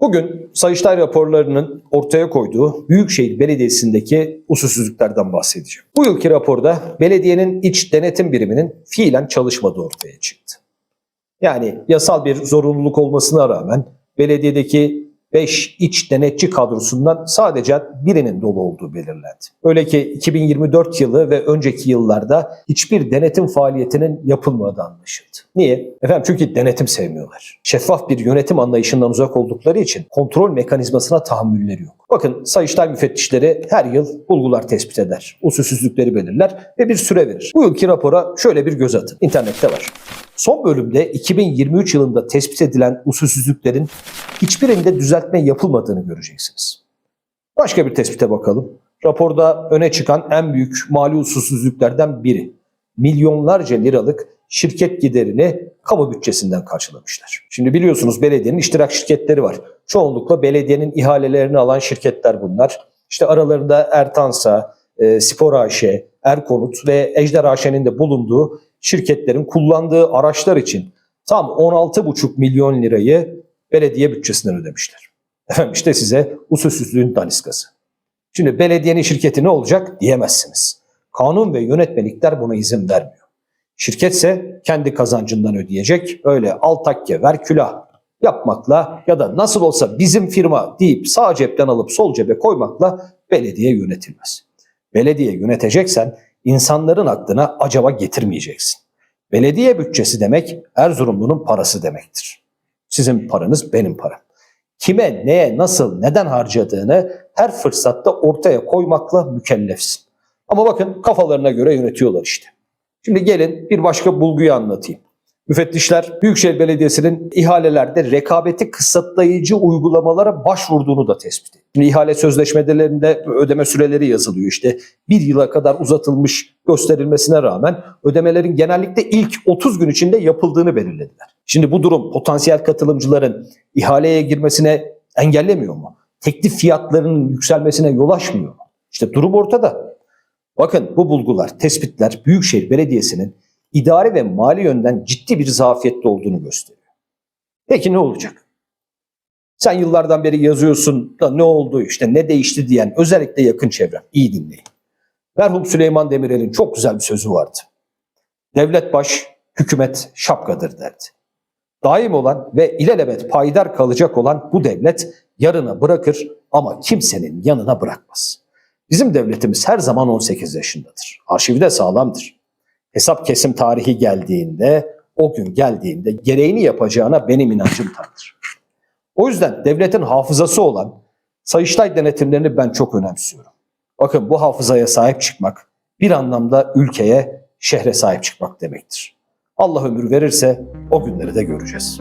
Bugün Sayıştay raporlarının ortaya koyduğu Büyükşehir Belediyesi'ndeki usulsüzlüklerden bahsedeceğim. Bu yılki raporda belediyenin iç denetim biriminin fiilen çalışmadığı ortaya çıktı. Yani yasal bir zorunluluk olmasına rağmen belediyedeki 5 iç denetçi kadrosundan sadece birinin dolu olduğu belirlendi. Öyle ki 2024 yılı ve önceki yıllarda hiçbir denetim faaliyetinin yapılmadığı anlaşıldı. Niye? Efendim çünkü denetim sevmiyorlar. Şeffaf bir yönetim anlayışından uzak oldukları için kontrol mekanizmasına tahammülleri yok. Bakın Sayıştay müfettişleri her yıl bulgular tespit eder, usulsüzlükleri belirler ve bir süre verir. Bu yılki rapora şöyle bir göz atın. İnternette var. Son bölümde 2023 yılında tespit edilen usulsüzlüklerin hiçbirinde düzeltme yapılmadığını göreceksiniz. Başka bir tespite bakalım. Raporda öne çıkan en büyük mali usulsüzlüklerden biri. Milyonlarca liralık şirket giderini kamu bütçesinden karşılamışlar. Şimdi biliyorsunuz belediyenin iştirak şirketleri var. Çoğunlukla belediyenin ihalelerini alan şirketler bunlar. İşte aralarında Ertansa, e, Spor AŞ, Erkonut ve Ejder AŞ'nin de bulunduğu şirketlerin kullandığı araçlar için tam 16,5 milyon lirayı belediye bütçesinden ödemişler. Efendim işte size usulsüzlüğün daniskası. Şimdi belediyenin şirketi ne olacak diyemezsiniz. Kanun ve yönetmelikler buna izin vermiyor. Şirketse kendi kazancından ödeyecek. Öyle al takke ver külah yapmakla ya da nasıl olsa bizim firma deyip sağ cepten alıp sol cebe koymakla belediye yönetilmez. Belediye yöneteceksen insanların aklına acaba getirmeyeceksin. Belediye bütçesi demek Erzurumlu'nun parası demektir. Sizin paranız benim param. Kime, neye, nasıl, neden harcadığını her fırsatta ortaya koymakla mükellefsin. Ama bakın kafalarına göre yönetiyorlar işte. Şimdi gelin bir başka bulguyu anlatayım. Müfettişler Büyükşehir Belediyesi'nin ihalelerde rekabeti kısıtlayıcı uygulamalara başvurduğunu da tespit etti. Şimdi ihale sözleşmelerinde ödeme süreleri yazılıyor. İşte bir yıla kadar uzatılmış gösterilmesine rağmen ödemelerin genellikle ilk 30 gün içinde yapıldığını belirlediler. Şimdi bu durum potansiyel katılımcıların ihaleye girmesine engellemiyor mu? Teklif fiyatlarının yükselmesine yol açmıyor mu? İşte durum ortada. Bakın bu bulgular, tespitler Büyükşehir Belediyesi'nin idari ve mali yönden ciddi bir zafiyette olduğunu gösteriyor. Peki ne olacak? Sen yıllardan beri yazıyorsun da ne oldu işte ne değişti diyen özellikle yakın çevrem iyi dinleyin. Merhum Süleyman Demirel'in çok güzel bir sözü vardı. Devlet baş, hükümet şapkadır derdi. Daim olan ve ilelebet payidar kalacak olan bu devlet yarına bırakır ama kimsenin yanına bırakmaz. Bizim devletimiz her zaman 18 yaşındadır. Arşivi de sağlamdır. Hesap kesim tarihi geldiğinde, o gün geldiğinde gereğini yapacağına benim inancım tamdır. O yüzden devletin hafızası olan Sayıştay denetimlerini ben çok önemsiyorum. Bakın bu hafızaya sahip çıkmak bir anlamda ülkeye, şehre sahip çıkmak demektir. Allah ömür verirse o günleri de göreceğiz.